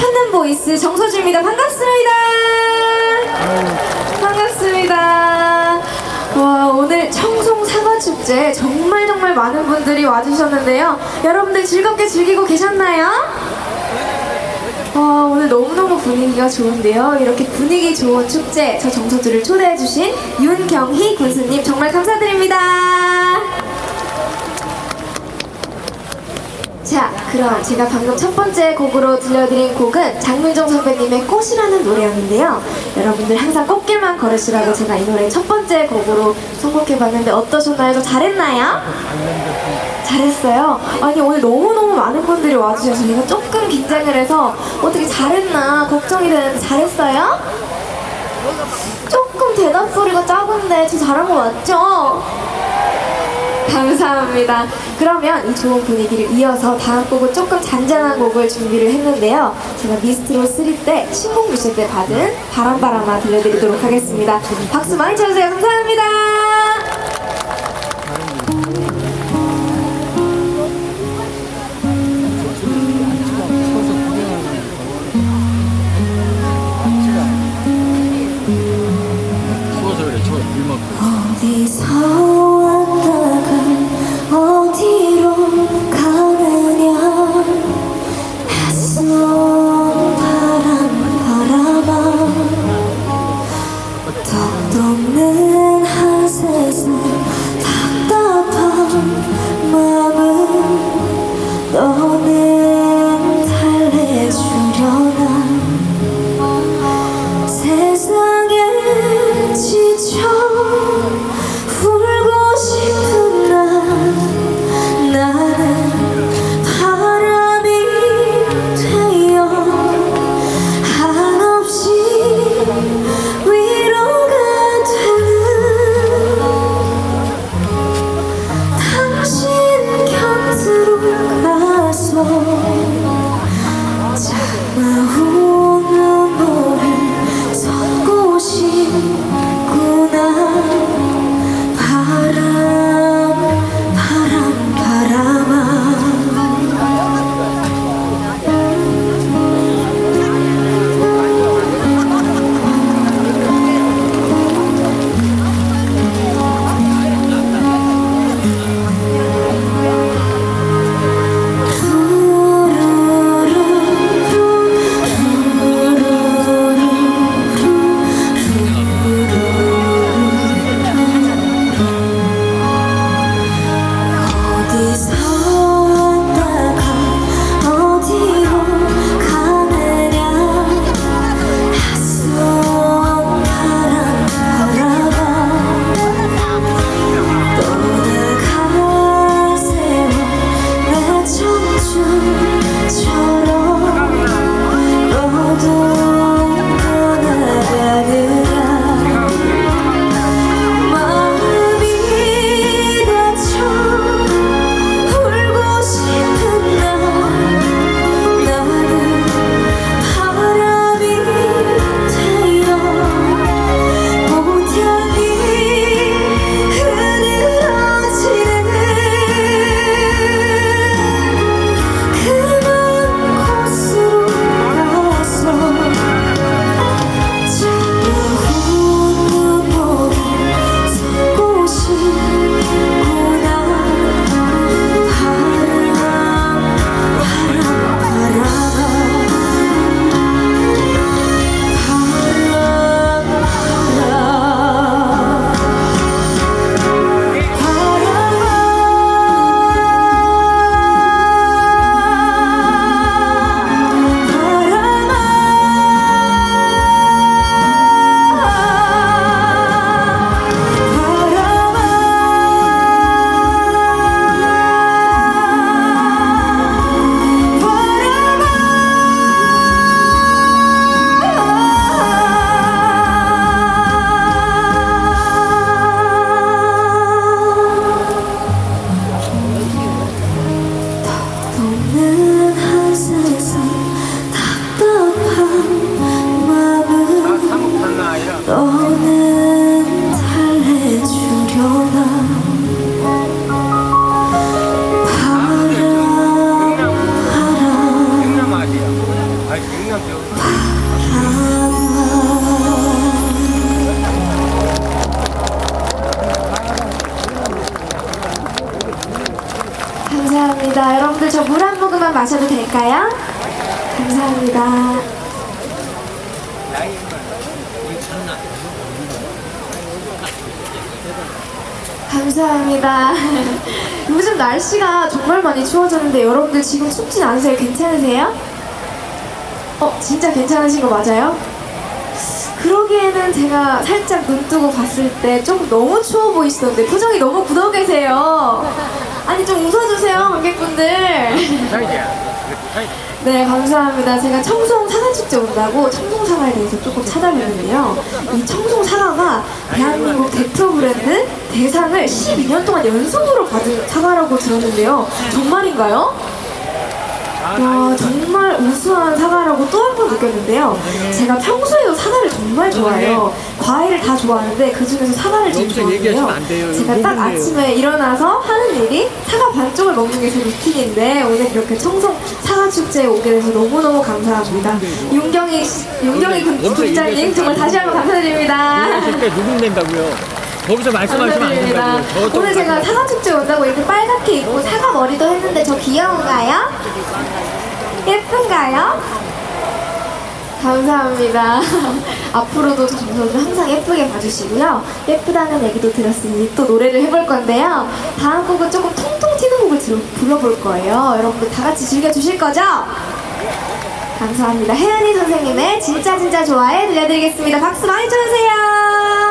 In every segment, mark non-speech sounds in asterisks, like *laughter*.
미스트로3 진 첫눈 보이스 정서주입니다. 반갑습니다. 반갑습니다. 와, 오늘 청송 사과축제 정말 정말 많은 분들이 와주셨는데요. 여러분들 즐겁게 즐기고 계셨나요? 와, 오늘 너무너무 분위기가 좋은데요. 이렇게 분위기 좋은 축제, 저 정서주를 초대해주신 윤경희 군수님 정말 감사드립니다. 자, 그럼 제가 방금 첫 번째 곡으로 들려드린 곡은 장민정 선배님의 꽃이라는 노래였는데요. 여러분들 항상 꽃길만 걸으시라고 제가 이 노래 첫 번째 곡으로 선곡해봤는데 어떠셨나요? 저 잘했나요? 잘했어요. 아니 오늘 너무너무 많은 분들이 와주셔서 제가 조금 긴장을 해서 어떻게 잘했나 걱정이 되는데 잘했어요? 조금 대답 소리가 작은데 저 잘한 거 맞죠? 감사합니다. 그러면 이 좋은 분위기를 이어서 다음 곡은 조금 잔잔한 곡을 준비를 했는데요. 제가 미스트로 3때 신곡 뮤직 때 받은 바람바람아 들려드리도록 하겠습니다. 박수 많이 쳐주세요. 감사합니다. 어디서 감사합니다. *laughs* 요즘 날씨가 정말 많이 추워졌는데 여러분들 지금 춥진 않으세요? 괜찮으세요? 어, 진짜 괜찮으신 거 맞아요? 그러기에는 제가 살짝 눈 뜨고 봤을 때 조금 너무 추워 보이시던데 표정이 너무 굳어 계세요. 아니 좀 웃어주세요 관객분들. *laughs* 네 감사합니다. 제가 청송 사과 축제 온다고 청송 사과에 대해서 조금 찾아봤는데요. 이 청송 사과가 대한민국 대표 브랜드 대상을 12년 동안 연속으로 받은 사과라고 들었는데요. 정말인가요? 와 정말 우수한 사과라고 또 한 번 느꼈는데요. 제가 평소에도 사과를 정말 좋아해요. 과일을 다 좋아하는데 그 중에서 사과를 제일. 좋아하는데요. 제가 딱. 아침에 일어나서 하는 일이 사과 반쪽을 먹는 게 제 루틴인데 오늘 이렇게 청송 사과 축제에 오게 돼서 너무 너무 감사합니다. 윤경희 씨- 윤경희 군- 군장님 정말 다시 한번 감사드립니다. 때 누군 된다고요. 거기서 말씀하시면 안 감사드립니다. 오늘 제가 사과 축제 온다고 이렇게 빨갛게 입고 사과 머리도 했는데 저 귀여운가요? 예쁜가요? 감사합니다. *laughs* 앞으로도 저 정서를 항상 예쁘게 봐주시고요. 예쁘다는 얘기도 들었으니 또 노래를 해볼 건데요. 다음 곡은 조금 통통 튀는 곡을 들어, 불러볼 거예요. 여러분들 다 같이 즐겨주실 거죠? 감사합니다. 혜연이 선생님의 진짜 진짜 좋아해 들려드리겠습니다. 박수 많이 쳐주세요.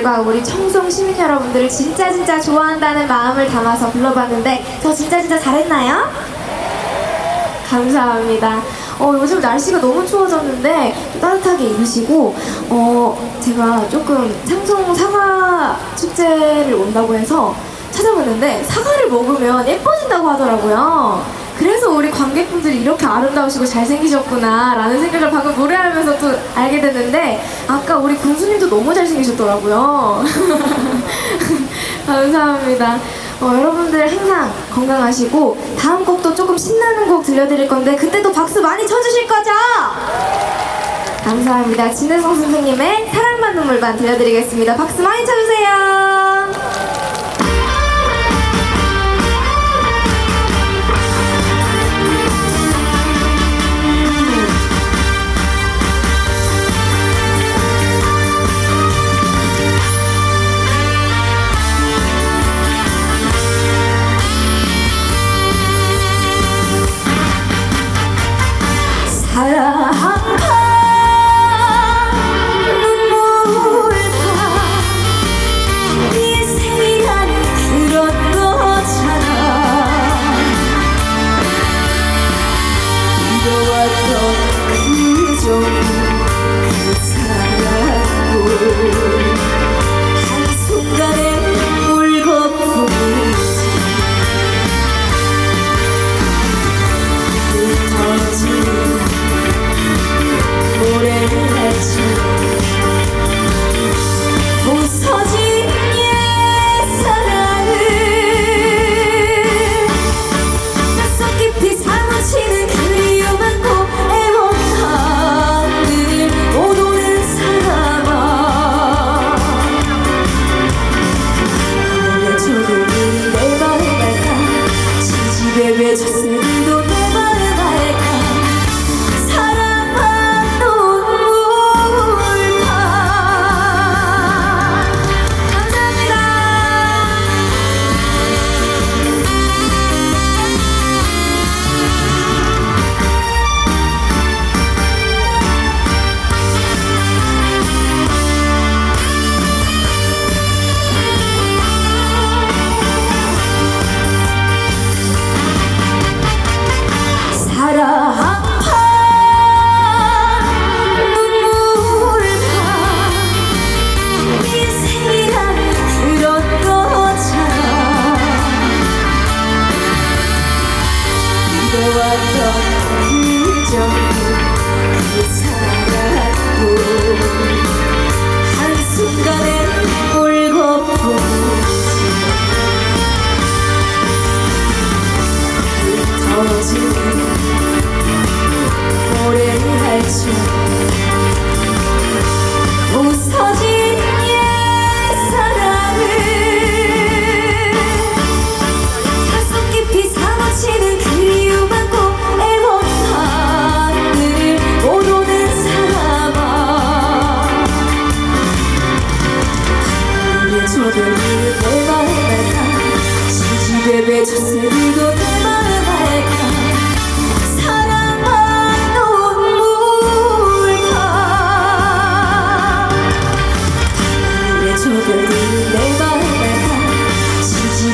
여러분들과 우리 청송 시민 여러분들을 진짜 진짜 좋아한다는 마음을 담아서 불러봤는데 저 진짜 진짜 잘했나요? 감사합니다. 어, 요즘 날씨가 너무 추워졌는데 좀 따뜻하게 입으시고 어, 제가 조금 창송 사과 축제를 온다고 해서 찾아봤는데 사과를 먹으면 예뻐진다고 하더라고요. 그래서 우리 관객분들이 이렇게 아름다우시고 잘생기셨구나 라는 생각을 방금 노래하면서 또 알게 됐는데 아까 우리 군수님도 너무 잘생기셨더라고요. *laughs* 감사합니다. 어, 여러분들 항상 건강하시고 다음 곡도 조금 신나는 곡 들려드릴 건데 그때도 박수 많이 쳐주실 거죠? 감사합니다. 진혜성 선생님의 사랑만 눈물반 들려드리겠습니다. 박수 많이 쳐주세요.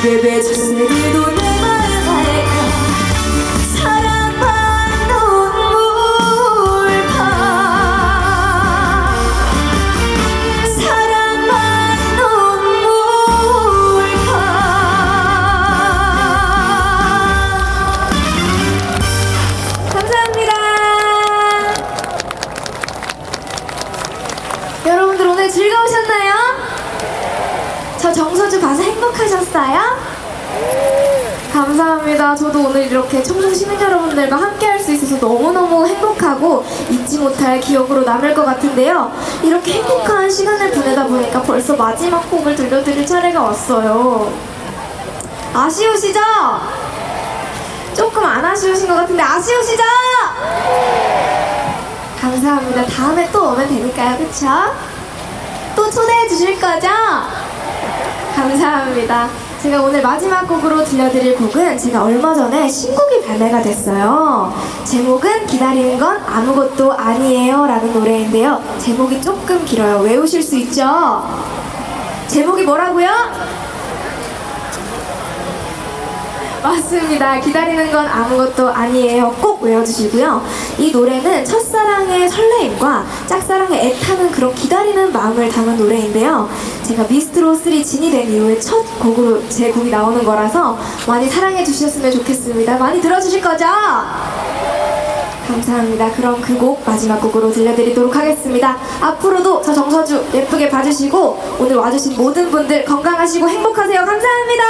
알까 지 못할 기억으로 남을 것 같은데요. 이렇게 행복한 시간을 보내다 보니까 벌써 마지막 곡을 들려드릴 차례가 왔어요. 아쉬우시죠? 조금 안 아쉬우신 것 같은데 아쉬우시죠? 감사합니다. 다음에 또 오면 되니까요. 그쵸? 또 초대해 주실 거죠? 감사합니다. 제가 오늘 마지막 곡으로 들려드릴 곡은 제가 얼마 전에 신곡이 발매가 됐어요. 제목은 기다리는 건 아무것도 아니에요 라는 노래인데요. 제목이 조금 길어요. 외우실 수 있죠? 제목이 뭐라고요? 맞습니다. 기다리는 건 아무것도 아니에요. 꼭 외워주시고요. 이 노래는 첫사랑의 설레임과 짝사랑의 애타는 그런 기다리는 마음을 담은 노래인데요. 제가 미스트로 3 진이 된 이후에 첫 곡으로 제 곡이 나오는 거라서 많이 사랑해 주셨으면 좋겠습니다. 많이 들어주실 거죠? 감사합니다. 그럼 그 곡 마지막 곡으로 들려드리도록 하겠습니다. 앞으로도 저 정서주 예쁘게 봐주시고 오늘 와주신 모든 분들 건강하시고 행복하세요. 감사합니다.